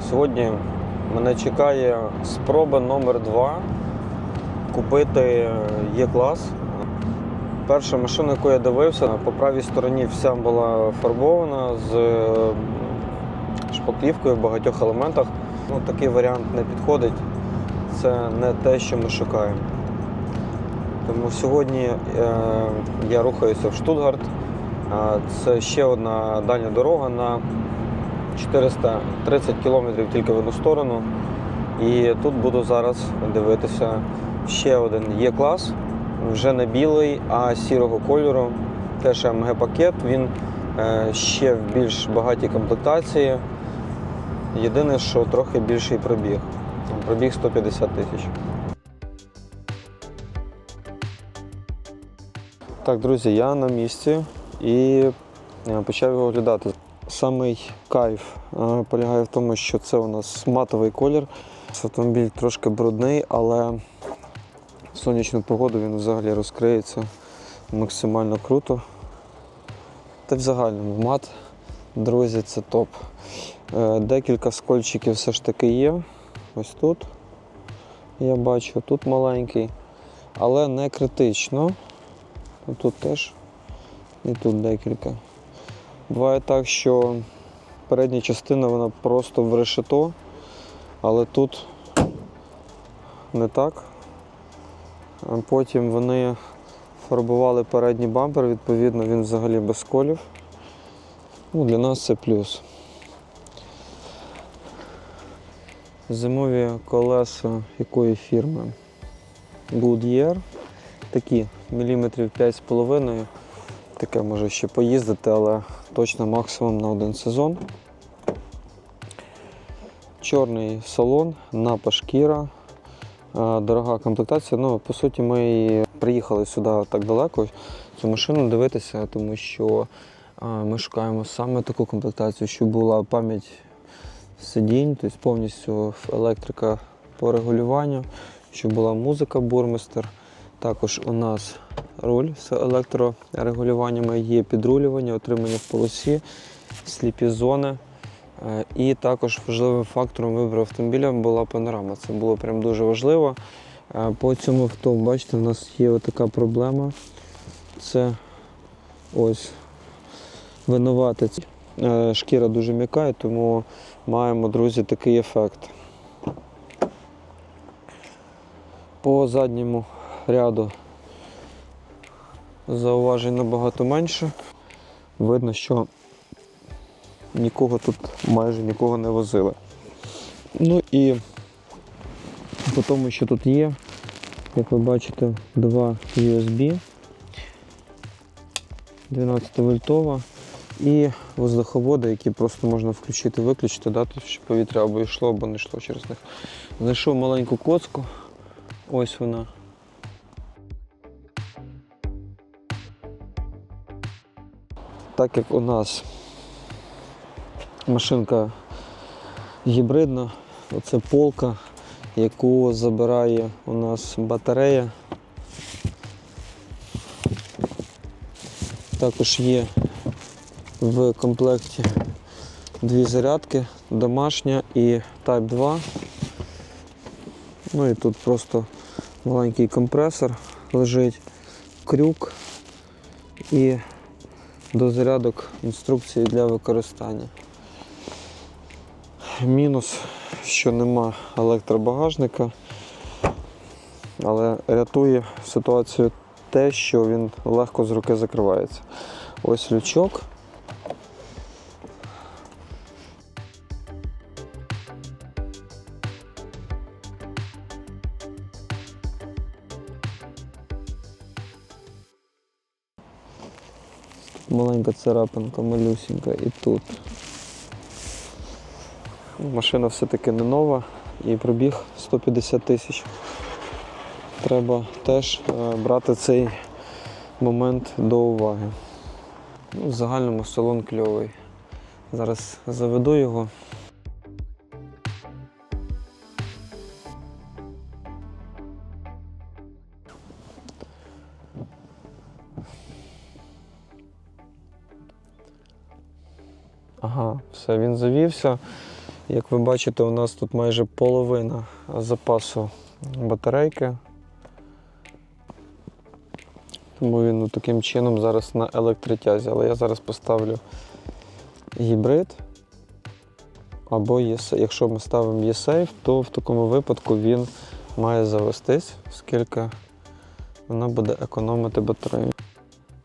Сьогодні мене чекає спроба номер 2 купити Є-клас. Перша машина, яку я дивився, по правій стороні вся була фарбована з е, шпаклівкою в багатьох елементах. Ну, такий варіант не підходить. Це не те, що ми шукаємо. Тому сьогодні е, я рухаюся в Штутгарт. Це ще одна дальня дорога на 430 кілометрів тільки в одну сторону. І тут буду зараз дивитися ще один Є-клас, вже не білий, а сірого кольору. Теж АМГ-пакет, він е, ще в більш багатій комплектації. Єдине, що трохи більший пробіг. Пробіг 150 тисяч. Так, друзі, я на місці і е, почав його оглядати. Самий кайф е, полягає в тому, що це у нас матовий колір. Автомобіль трошки брудний, але в сонячну погоду він взагалі розкриється максимально круто. Та в загальному мат, друзі, це топ. Е, Декілька скольчиків все ж таки є. Ось тут я бачу, тут маленький, але не критично. Тут теж і тут декілька. Буває так, що передня частина вона просто в решето, але тут не так. Потім вони фарбували передній бампер, відповідно, він взагалі без колів. Ну, для нас це плюс. Зимові колеса якої фірми? Goodyear. Такі міліметрів 5,5. Таке може ще поїздити, але точно максимум на один сезон. Чорний салон, напа шкіра, е, дорога комплектація. Ну, по суті, ми приїхали сюди так далеко, цю машину дивитися, тому що е, ми шукаємо саме таку комплектацію, щоб була пам'ять сидінь, тобто повністю електрика по регулюванню, щоб була музика бурмистер. Також у нас руль з електрорегулюваннями, є підрулювання, отримання в полосі, сліпі зони. Е, І також важливим фактором вибору автомобіля була панорама. Це було прям дуже важливо. Е, По цьому авто, бачите, у нас є така проблема. Це ось винуватець. Е, Шкіра дуже м'яка, тому маємо, друзі, такий ефект. По задньому ряду зауважень набагато менше. Видно, що нікого тут майже нікого не возили. Ну і по тому, що тут є, як ви бачите, два USB 12 вольтова і воздуховоди, які просто можна включити, виключити, дати, щоб повітря або йшло, або не йшло через них. Знайшов маленьку коцку. Ось вона. Так як у нас машинка гібридна, оце полка, яку забирає у нас батарея. Також є в комплекті дві зарядки, домашня і Type 2. Ну і тут просто маленький компресор лежить, крюк і до зарядок інструкції для використання. Мінус, що нема електробагажника, але рятує ситуацію те, що він легко з руки закривається. Ось лючок. Маленька царапинка, малюсенька і тут. Машина все-таки не нова і пробіг 150 тисяч. Треба теж е, брати цей момент до уваги. Ну, в загальному салон кльовий. Зараз заведу його. Він завівся. Як ви бачите, у нас тут майже половина запасу батарейки. Тому він ну, таким чином зараз на електротязі. Але я зараз поставлю гібрид. Або єсе- якщо ми ставимо Є-Сейф, то в такому випадку він має завестись, оскільки вона буде економити батарею.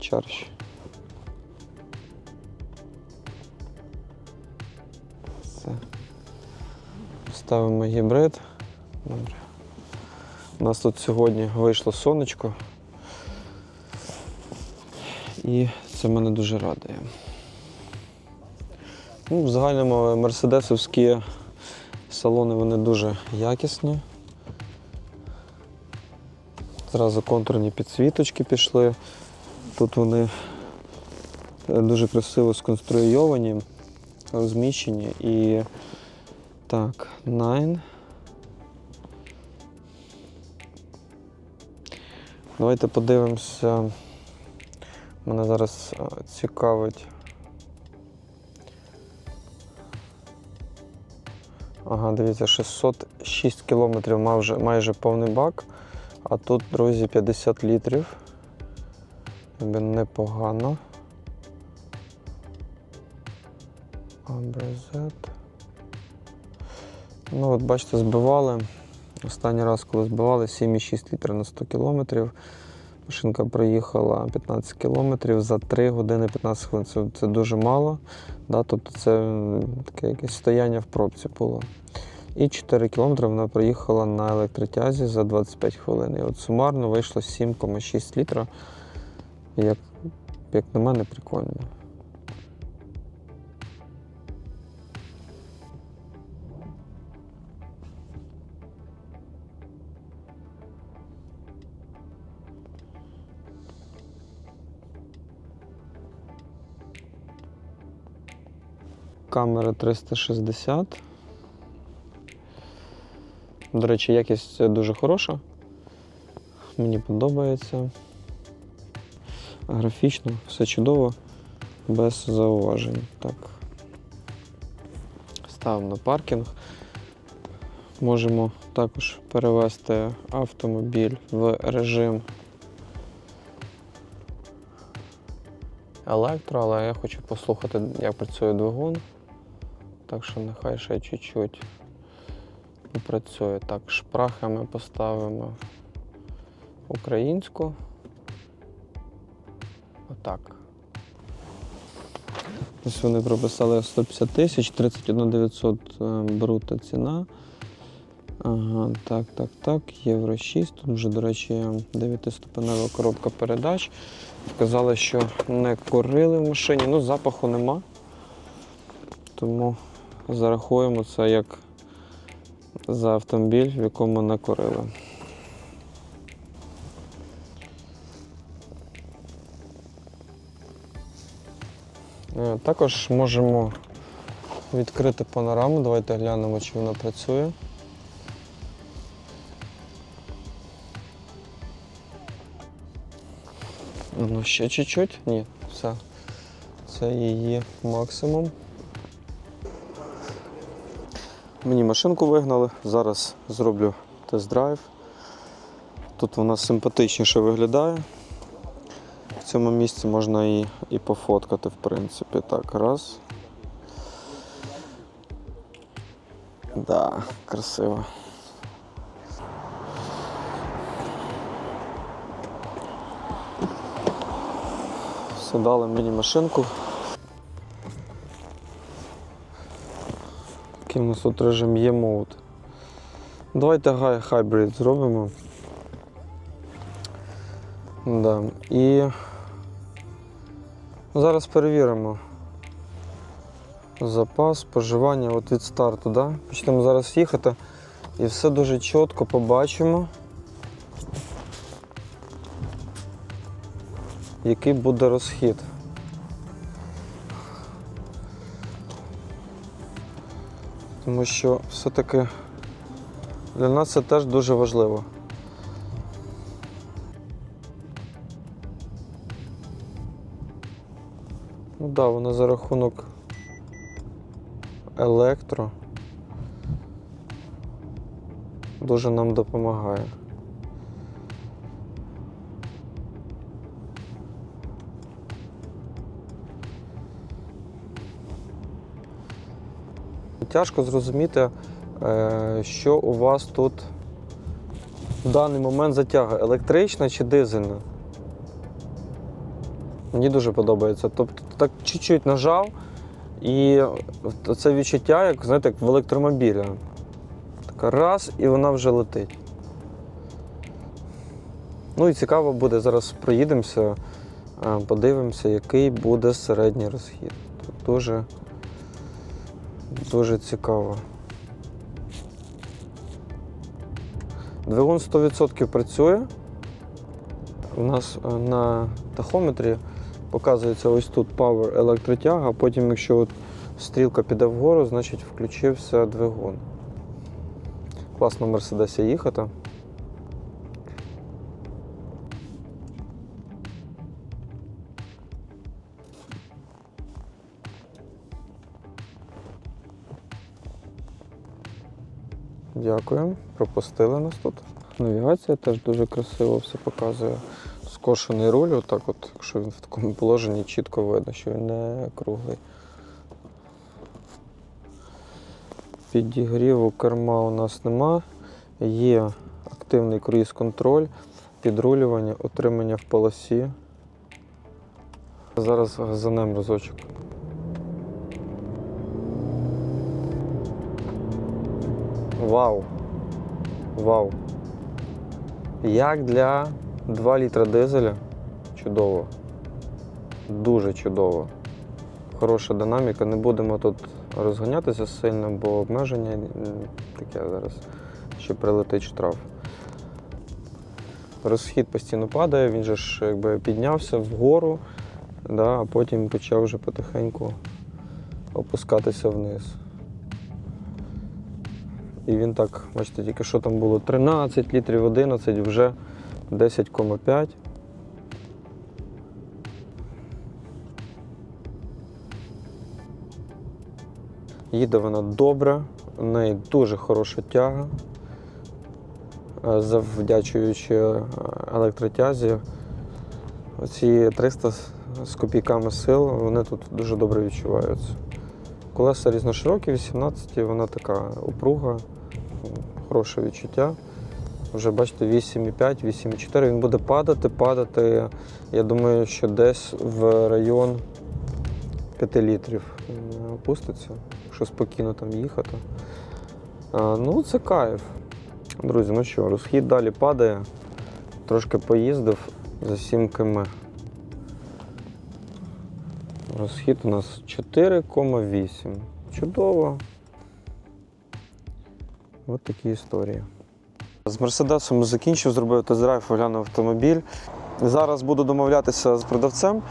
Чардж. Ставимо гібрид. Добре. У нас тут сьогодні вийшло сонечко. І це мене дуже радує. Ну, в загальному мерседесовські салони вони дуже якісні. Зразу контурні підсвіточки пішли. Тут вони дуже красиво сконструйовані, розміщені і так, Nine. Давайте подивимося. Мене зараз е, цікавить. Ага, дивіться, 606 кілометрів мав вже майже повний бак, а тут, друзі, 50 літрів. Якби непогано. Абрезет. Ну, от бачите, збивали. Останній раз, коли збивали, 7,6 літра на 100 кілометрів. Машинка проїхала 15 кілометрів за 3 години 15 хвилин. Це, це дуже мало. Да? Тобто це таке якесь стояння в пробці було. І 4 кілометри вона проїхала на електротязі за 25 хвилин. І от сумарно вийшло 7,6 літра. Як, як на мене, прикольно. Камера 360. До речі, якість дуже хороша. Мені подобається. Графічно, все чудово, без зауважень. Так. Ставимо на паркінг. Можемо також перевести автомобіль в режим електро, але я хочу послухати, як працює двигун. Так що нехай ще чуть-чуть попрацює. Так, шпрахи ми поставимо українську. Отак. Ось вони прописали 150 тисяч, 31 900 е, брута ціна. Ага, так, так, так, Євро 6. Тут вже, до речі, 9-ступенева коробка передач. Сказали, що не курили в машині, ну запаху нема. Тому зарахуємо це як за автомобіль, в якому не курили. Е, Також можемо відкрити панораму. Давайте глянемо, чи вона працює. Ну, ще чуть-чуть? Ні, все. Це її максимум. Мені машинку вигнали. Зараз зроблю тест-драйв. Тут вона симпатичніше виглядає. В цьому місці можна і, і пофоткати, в принципі. Так, раз. Да, красиво. Все, дали мені машинку. Який у нас тут режим є мод. Давайте High Hybrid зробимо. Да. І зараз перевіримо запас, споживання от від старту. Да? Почнемо зараз їхати і все дуже чітко побачимо, який буде розхід. тому що все-таки для нас це теж дуже важливо. Ну да, вона за рахунок електро дуже нам допомагає. Тяжко зрозуміти, е, що у вас тут в даний момент затяга електрична чи дизельна. Мені дуже подобається. Тобто так чуть-чуть нажав, і це відчуття, як знаєте, як в електромобілі. Така раз, і вона вже летить. Ну і цікаво буде, зараз проїдемося, е, подивимося, який буде середній розхід. Тут дуже, дуже цікаво. Двигун 100% працює. У нас е, на тахометрі показується ось тут Power електротяга, потім, якщо от стрілка піде вгору, значить включився двигун. Класно в Мерседесі їхати. Дякую, пропустили нас тут. Навігація теж дуже красиво все показує. Скошений руль, отак от, якщо він в такому положенні, чітко видно, що він не круглий. Підігріву керма у нас нема. Є активний круїз-контроль, підрулювання, отримання в полосі. Зараз газанем разочок. Вау! Вау! Як для 2 літра дизеля чудово. Дуже чудово. Хороша динаміка. Не будемо тут розганятися сильно, бо обмеження таке зараз, що прилетить штраф. Розхід постійно падає, він же ж якби піднявся вгору, да, а потім почав вже потихеньку опускатися вниз. І він так, бачите, тільки що там було 13 літрів 11, вже 10,5. Їде вона добре, у неї дуже хороша тяга. Е, Завдячуючи е, електротязі, оці 300 з- з копійками сил, вони тут дуже добре відчуваються. Колеса різноширокі, 18, вона така упруга, хороше відчуття. Вже бачите, 8,5, 8,4. Він буде падати, падати. Я думаю, що десь в район 5 літрів опуститься, якщо спокійно там їхати. Ну, це кайф. Друзі, ну що, розхід далі падає. Трошки поїздив за 7 км. Розхід у нас 4,8. Чудово. Ось такі історії. З Мерседесом закінчив, зробив тест-драйв, оглянув автомобіль. Зараз буду домовлятися з продавцем.